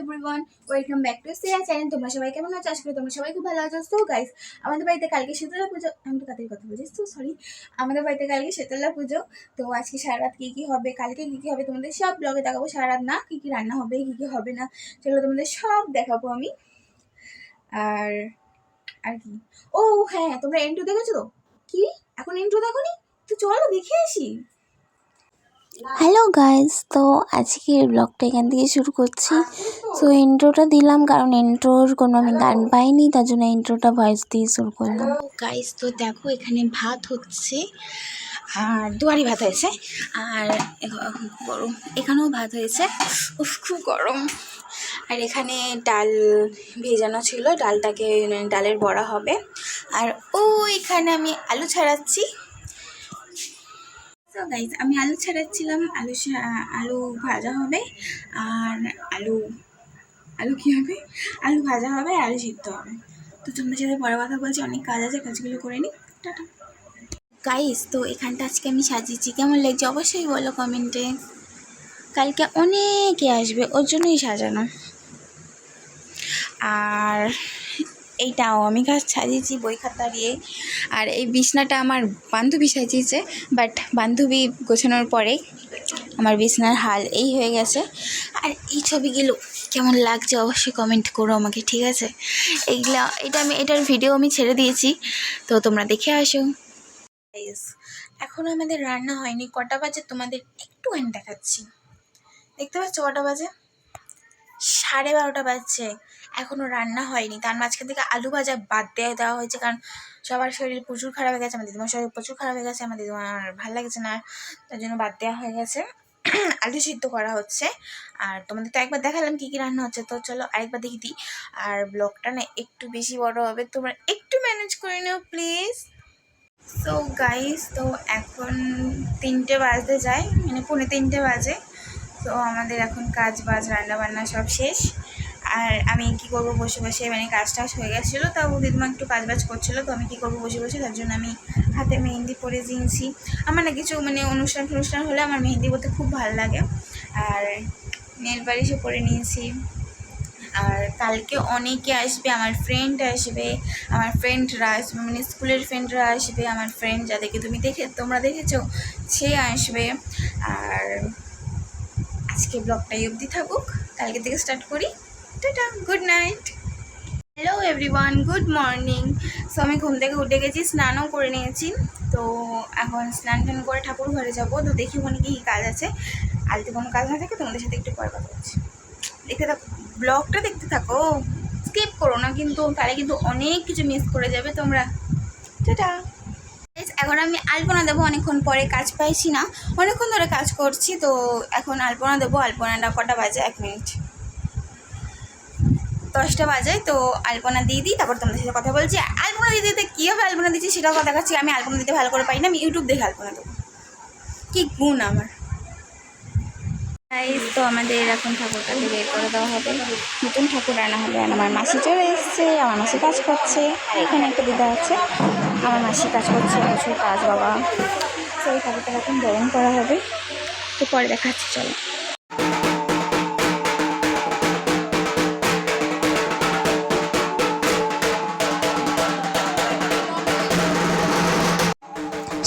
Everyone welcome back to Siya channel তোমরা সবাই কেমন আছো? আশা তোমরা সবাই খুব ভালো আছো। তো গাইস আমাদের বাড়িতে কালকে শীতলা পুজো। আমি তো তাড়াতাড়ি কথা বলছি। তো সরি আমাদের বাড়িতে কালকে শীতলা পুজো। তো আজকে সারা রাত কী কী হবে? কালকে কী কী হবে? তোমাদের সব ব্লগে দেখাবো সারা রাত না, কী কী রান্না হবে, কী কী হবে না, সেগুলো তোমাদের সব দেখাবো আমি। আর আর কি? ও হ্যাঁ তোমরা এন্ট্রো দেখেছ তো? কি? এখন এন্ট্রো দেখো নি তো চলো দেখে আসি। হ্যালো গাইজ তো আজকের ব্লগটা এখান থেকে শুরু করছি। তো ইন্ট্রোটা দিলাম কারণ ইন্ট্রোর কোনো আমি গান পাইনি, তার জন্য ইন্ট্রোটা ভয়েস দিয়ে শুরু করলাম। গাইস তো দেখো, এখানে ভাত হচ্ছে আর দুয়ারি ভাত হয়েছে। আর গরম। এখানেও ভাত হয়েছে। উফ, খুব গরম। আর এখানে ডাল ভেজানো ছিল। ডালটাকে, ডালের বড়া হবে। আর ও, এখানে আমি আলু ছাড়াচ্ছি। তো গাইজ আমি আলু ছাড়াচ্ছিলাম। আলু আলু ভাজা হবে। আর আলু আলু কী হবে? আলু ভাজা হবে, আলু সিদ্ধ হবে। তো তোমাদের সাথে পরে কথা বলছি। অনেক কাজ আছে, কাজগুলো করে নিই। টাটা। গাইস তো এখানটা আজকে আমি সাজিয়েছি। কেমন লাগছে অবশ্যই বলো কমেন্টে। কালকে অনেকে আসবে, ওর জন্যই সাজানো। আর এইটাও আমি গাছ সাজিয়েছি, বই খাতা দিয়ে। আর এই বিছনাটা আমার বান্ধবী সাজিয়েছে বাট বান্ধবী গোছানোর পরে আমার বিছনার হাল এই হয়ে গেছে। আর এই ছবিগুলো কেমন লাগছে অবশ্যই কমেন্ট করো আমাকে, ঠিক আছে? এইগুলা, এটা আমি, এটার ভিডিও আমি ছেড়ে দিয়েছি, তো তোমরা দেখে আসো। এখনও আমাদের রান্না হয়নি, কটা বাজে তোমাদের একটু একটুখানি দেখাচ্ছি। দেখতে পাচ্ছ কটা বাজে? সাড়ে বারোটা বাজছে। এখনও রান্না হয়নি। তার মাঝখান থেকে আলু ভাজা বাদ দেওয়া দেওয়া হয়েছে, কারণ সবার শরীর প্রচুর খারাপ হয়ে গেছে, আমার দিদিমার শরীর প্রচুর খারাপ হয়ে গেছে, আমার দিদিমার ভালো লাগছে না, তার জন্য বাদ দেওয়া হয়ে গেছে। আলু সিদ্ধ করা হচ্ছে। আর তোমাদের তো একবার দেখালাম কী কী রান্না হচ্ছে, তো চলো আরেকবার দেখি দিই। আর ব্লগটা না একটু বেশি বড় হবে, তোমরা একটু ম্যানেজ করে নাও প্লিজ সো গাইস তো এখন তিনটে বাজতে যায় মানে পৌনে তিনটে বাজে। তো আমাদের এখন কাজ বাজ রান্না বান্না সব শেষ। আর আমি কি করব বসে বসে মানে কাজ টাজ হয়ে গেছিল তাও দিদিমা একটু কাজ বাজ করছিল, তো আমি কি করব বসে বসে, তার জন্য আমি হাতে মেহেন্দি পরে দিয়েছি আমার না কিছু মানে অনুষ্ঠান ফনুষ্ঠান হলে আমার মেহেন্দি পরতে খুব ভালো লাগে। আর নেল পালিশও পরে নিয়েছি। আর কালকে অনেকে আসবে, আমার ফ্রেন্ড আসবে, আমার ফ্রেন্ডরা আসবে মানে স্কুলের ফ্রেন্ডরা আসবে, আমার ফ্রেন্ড যাদেরকে তুমি দেখে, তোমরা দেখেছ, সে আসবে। আর আজকে ব্লগটাই অবধি থাকুক, কালকে থেকে স্টার্ট করি। Tata good night hello everyone good morning so আমি ঘুম থেকে উঠে গেছি, স্নানও করে নিয়েছি। তো এখন স্নান টান করে ঠাকুর ঘরে যাব। তো দেখি ওখানে কি কাজ আছে। যদি কোনো কাজ না থাকে, তোমাদের সাথে একটু পরে কথা বলছি। দেখতে থাকো ব্লগটা দেখতে থাকো। স্কিপ করো না কিন্তু, তাহলে কিন্তু অনেক কিছু মিস করে যাবে তোমরা। টাটা। এখন আমি আলপনা দেবো। অনেকক্ষণ পরে কাজ পাইছি না। অনেকক্ষণ ধরে কাজ করছি, তো এখন আলপনা দেবো। আলপনাটা কটা বাজে? এক মিনিট। দশটা বাজে, তো আলপনা দিয়ে দিই তারপর তোমাদের সাথে কথা বলছি। আলপনা দিতে দিতে কীভাবে আলপনা দিচ্ছি সেটাও কথা দেখাচ্ছি আমি আলপনা দিতে ভালো করে পাই না, আমি ইউটিউব দেখে আলপনা দেবো। কী গুণ আমার। গাইস তো আমাদের এখন ঠাকুরটাকে বের করে দেওয়া হবে। নতুন ঠাকুর আনা হবে, আর আমার মাসি চলে এসছে, আমার মাসি কাজ করছে আর এখানে একটা দিদা আছে, আমার মাসি কাজ করছে প্রচুর কাজ বাবা। তো এই ঠাকুরটা এখন বরণ করা হবে। তো পরে দেখাচ্ছি, চলো।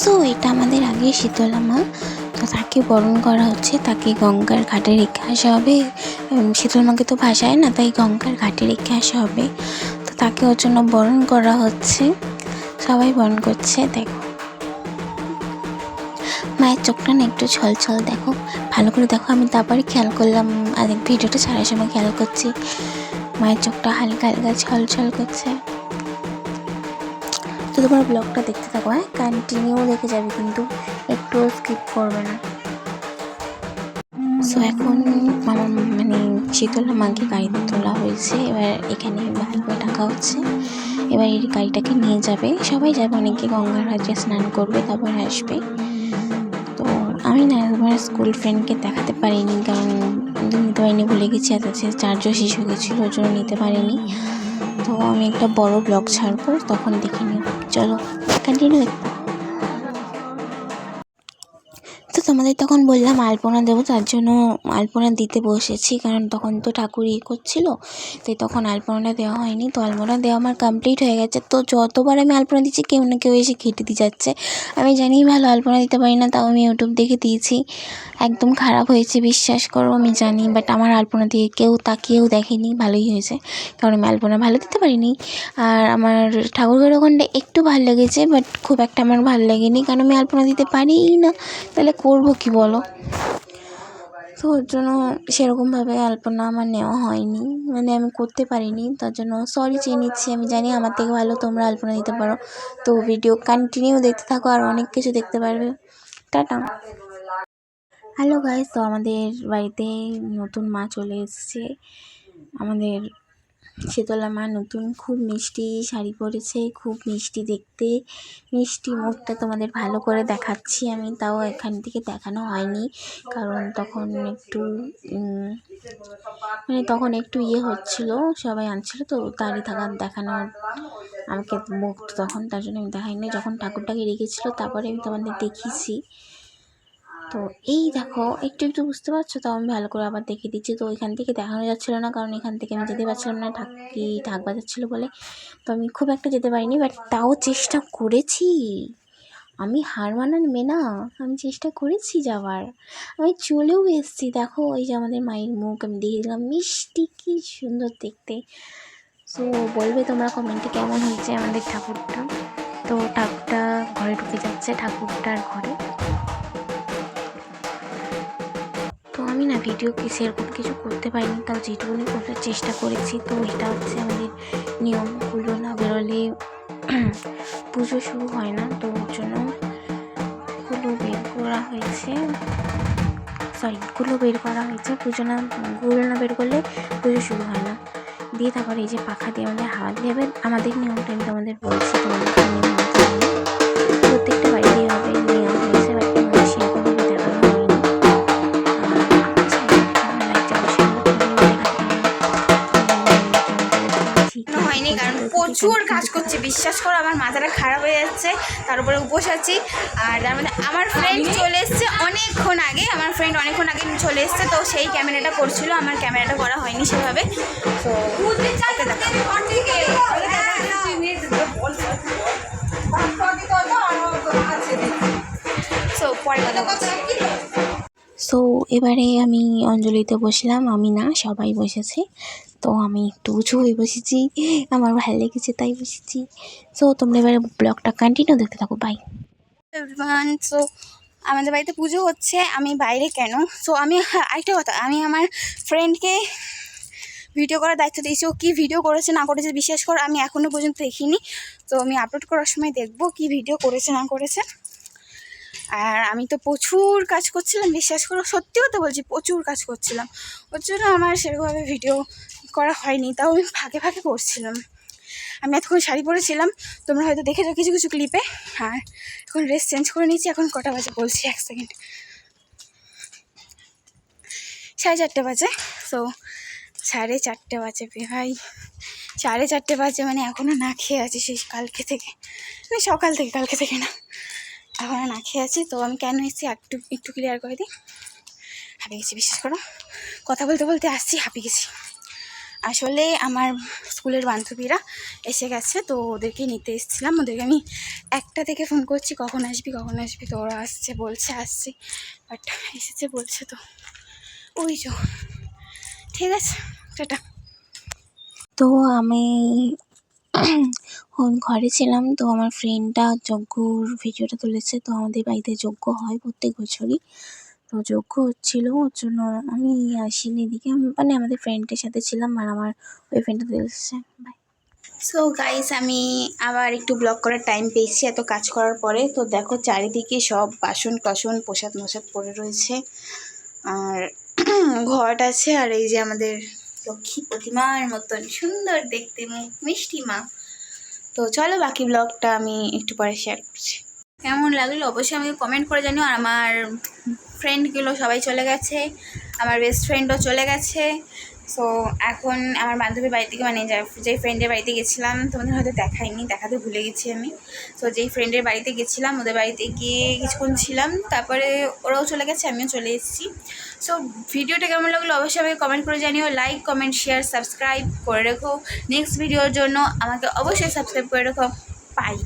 সো এটা আমাদের আগে শীতলা মা তো তাকে বরণ করা হচ্ছে, তাকে গঙ্গার ঘাটে রেখে আসা হবে। শীতল মাকে তো ভাসায় না, তাই গঙ্গার ঘাটে রেখে আসা হবে। তো তাকে ওর জন্য বরণ করা হচ্ছে। সবাই বরণ করছে, দেখো। মায়ের চোখটা না একটু ছল ছল দেখো। ভালো করে দেখো, আমি তারপরে খেয়াল করলাম আর ভিডিওটা ছাড়ার সময় খেয়াল করছি। মায়ের চোখটা হালকা হালকা ছল ছল করছে। তোমার ব্লগটা দেখতে থাকো হ্যাঁ? কন্টিনিউ দেখে যাবে, কিন্তু একটু স্কিপ করবে না। সো এখন আমার মানে শীতলা মাকে গাড়িতে তোলা হয়েছে, এবার এখানে ভালো করে হচ্ছে। এবার এই গাড়িটাকে নিয়ে যাবে। সবাই যাবে, অনেকে গঙ্গার ঘাটে স্নান করবে, তারপর আসবে। তো আমি না আমার স্কুল ফ্রেন্ডকে দেখাতে পারিনি, কারণ নিতে পারিনি ভুলে গেছি, আর হচ্ছে চার্জও হয়ে গেছিল ওই জন্য নিতে পারিনি। তো আমি একটা বড় ব্লগ ছাড়বো তখন দেখে নিও চলো কন্টিনিউ তোমাদের তখন বললাম আলপনা দেবো, তার জন্য আলপনা দিতে বসেছি, কারণ তখন তো ঠাকুর ইয়ে করছিল, তাই তখন আলপনাটা দেওয়া হয়নি। তো আলপনা দেওয়া আমার কমপ্লিট হয়ে গেছে। তো যতবার আমি আলপনা দিচ্ছি কেউ না কেউ এসে কেটে দিয়ে যাচ্ছে। আমি জানি ভালো আলপনা দিতে পারি না, তাও আমি ইউটিউব দেখে দিয়েছি। একদম খারাপ হয়েছে, বিশ্বাস করো, আমি জানি বাট আমার আলপনা দিয়ে কেউ তাকিয়েও দেখেনি, ভালোই হয়েছে। কারণ আমি আলপনা ভালো দিতে পারিনি। আর আমার ঠাকুর ঘরের ওখানটা একটু ভালো লেগেছে বাট খুব একটা আমার ভালো লাগেনি, কারণ আমি আলপনা দিতে পারিই না। তাহলে করব কি বলো? তো ওর জন্য সেরকমভাবে আলপনা আমার নেওয়া হয়নি। মানে আমি করতে পারিনি, তার জন্য সরি চেয়ে নিচ্ছি। আমি জানি আমার থেকে ভালো তোমরা আলপনা দিতে পারো। তো ভিডিও কন্টিনিউ দেখতে থাকো আর অনেক কিছু দেখতে পারবে। টাটা। হ্যালো গাইস তো আমাদের বাড়িতে নতুন মা চলে এসছে। আমাদের শীতলা মা নতুন খুব মিষ্টি শাড়ি পরেছে, খুব মিষ্টি দেখতে। মিষ্টি মুখটা তোমাদের ভালো করে দেখাচ্ছি আমি, তাও এখান থেকে দেখানো হয়নি। কারণ তখন একটু মানে তখন একটু ইয়ে হচ্ছিল, সবাই আনছিল তো দাঁড়িয়ে থাকা দেখানো, আমাকে বকতো তখন তার জন্য আমি দেখাইনি। যখন ঠাকুরটাকে রেখেছিল, তারপরে আমি তোমাদের দেখিয়েছি। তো এই দেখো, একটু একটু বুঝতে পারছ তো? আমি ভালো করে আবার দেখিয়ে দিচ্ছি। তো এখান থেকে দেখানো যাচ্ছিল না, কারণ এখান থেকে আমি যেতে পারছিলাম না। ঠাকি ঢাক বাজাচ্ছিলো বলে। তো আমি খুব একটা যেতে পারিনি বাট তাও চেষ্টা করেছি। আমি হার মানার মেয়ে না আমি চেষ্টা করেছি যাওয়ার। আমি চলেও এসেছি। দেখো ওই যে আমাদের মায়ের মুখ, আমি দেখে দিলাম। মিষ্টি, কী সুন্দর দেখতে। সো বলবে তোমরা কমেন্টে কেমন হয়েছে আমাদের ঠাকুরটা? তো ঠাকুরটা ঘরে ঢুকে যাচ্ছে, ঠাকুরটার ঘরে। আমি না ভিডিও কি সেরকম কিছু করতে পারিনি। তাও যেটুকুনি করতে চেষ্টা করেছি। তো এটা হচ্ছে আমাদের নিয়মগুলো। না বেরোলে পুজো শুরু হয় না। তো ওর জন্যগুলো বের করা হয়েছে। সরি গুলো বের করা হয়েছে। পুজো না, গুলো না বের করলে পুজো শুরু হয় না। দিয়ে তারপরে এই যে পাখা দিয়ে আমাদের হাওয়া দেবে আমাদের নিয়মটা আমি তোমাদের বলছি, তোমাদের। প্রত্যেকটা বাড়িতেই হয়নি কারণ প্রচুর কাজ করছে। বিশ্বাস করো আমার মাথাটা খারাপ হয়ে যাচ্ছে তার উপরে উপোস আছি। আর তার মধ্যে আমার ফ্রেন্ড চলে এসছে অনেকক্ষণ আগে আমার ফ্রেন্ড অনেকক্ষণ আগে চলে এসছে তো সেই ক্যামেরাটা করছিল আমার ক্যামেরাটা করা হয়নি সেভাবে। তো পরে কথা বলছি। সো এবারে আমি অঞ্জলিতে বসলাম, আমি না, সবাই বসেছে। তো আমি একটু উঁচু হয়ে বসেছি, আমার ভালো লেগেছে, তাই বসেছি। সো তোমরা এবারে ব্লগটা কন্টিনিউ দেখতে থাকো বাই সো আমাদের বাড়িতে পুজো হচ্ছে, আমি বাইরে কেন? সো আমি আরেকটা কথা, আমি আমার ফ্রেন্ডকে ভিডিও করার দায়িত্ব দিয়েছি। ও কী ভিডিও করেছে, না করেছে বিশেষ করে, আমি এখনও পর্যন্ত দেখিনি। তো আমি আপলোড করার সময় দেখব কি ভিডিও করেছে, না করেছে। আর আমি তো প্রচুর কাজ করছিলাম, বিশ্বাস করো, সত্যিও তো বলছি প্রচুর কাজ করছিলাম। ওর জন্য আমার সেরকমভাবে ভিডিও করা হয়নি, তাও আমি ফাঁকে ফাঁকে করছিলাম। আমি এতক্ষণ শাড়ি পরেছিলাম, তোমরা হয়তো দেখেছ কিছু কিছু ক্লিপে আর এখন ড্রেস চেঞ্জ করে নিয়েছি, এখন কটা বাজে বলছি এক সেকেন্ড সাড়ে চারটে বাজে তো সাড়ে চারটে বাজে ভাই। সাড়ে চারটে বাজে মানে এখনও না খেয়ে আছি সেই কালকে থেকে। মানে সকাল থেকে, কালকে থেকে না। এখনও না খেয়ে আছি, তো আমি কেন এসেছি একটু একটু ক্লিয়ার করে দিই। হাঁপিয়ে গেছি, বিশ্বাস করো। কথা বলতে বলতে আসছি, হাঁপিয়ে গেছি। আসলে আমার স্কুলের বান্ধবীরা এসে গেছে, তো ওদেরকে নিতে এসেছিলাম। ওদেরকে আমি একটা থেকে ফোন করছি, কখন আসবি কখন আসবি? তো ওরা আসছে, বলছে, আসছি। বাট এসেছে, বলছে তো, ওই যো, ঠিক আছে, টাটা। তো আমি ঘরে ছিলাম তো আমার ফ্রেন্ডটা যজ্ঞর ভিডিওটা তুলেছে। তো আমাদের বাড়িতে যজ্ঞ হয় প্রত্যেক বছরই। তো যজ্ঞ হচ্ছিল, ওর জন্য আমি আসিনি এদিকে। মানে আমাদের ফ্রেন্ডের সাথে ছিলাম আর আমার ওই ফ্রেন্ডটা তুলেছে। বাই সো গাইস আমি আবার একটু ব্লগ করার টাইম পেয়েছি এত কাজ করার পরে। তো দেখো, চারিদিকে সব বাসন টাসন, প্রসাদ মশাদ পড়ে রয়েছে। আর ঘট আছে আর এই যে আমাদের লক্ষ্মী প্রতিমার মতন সুন্দর দেখতে, মুখ মিষ্টি মা। তো চলো বাকি ব্লগটা আমি একটু পরে শেয়ার করছি। কেমন লাগল? অবশ্যই আমি কমেন্ট করে জানিও। আর আমার ফ্রেন্ডগুলো সবাই চলে গেছে। আমার বেস্ট ফ্রেন্ডও চলে গেছে। সো এখন আমার বান্ধবীর বাড়ি থেকে মানে যেই ফ্রেন্ডের বাড়িতে গেছিলাম, তোমাদের হয়তো দেখাইনি, দেখাতে ভুলে গেছি আমি। সো যেই ফ্রেন্ডের বাড়িতে গেছিলাম, ওদের বাড়িতে গিয়ে কিছুক্ষণ ছিলাম, তারপরে ওরাও চলে গেছে, আমিও চলে এসেছি। সো ভিডিওটা কেমন লাগল অবশ্যই আমাকে কমেন্ট করে জানিও লাইক কমেন্ট শেয়ার সাবস্ক্রাইব করে রেখো। নেক্সট ভিডিওর জন্য আমাকে অবশ্যই সাবস্ক্রাইব করে রেখো। পাই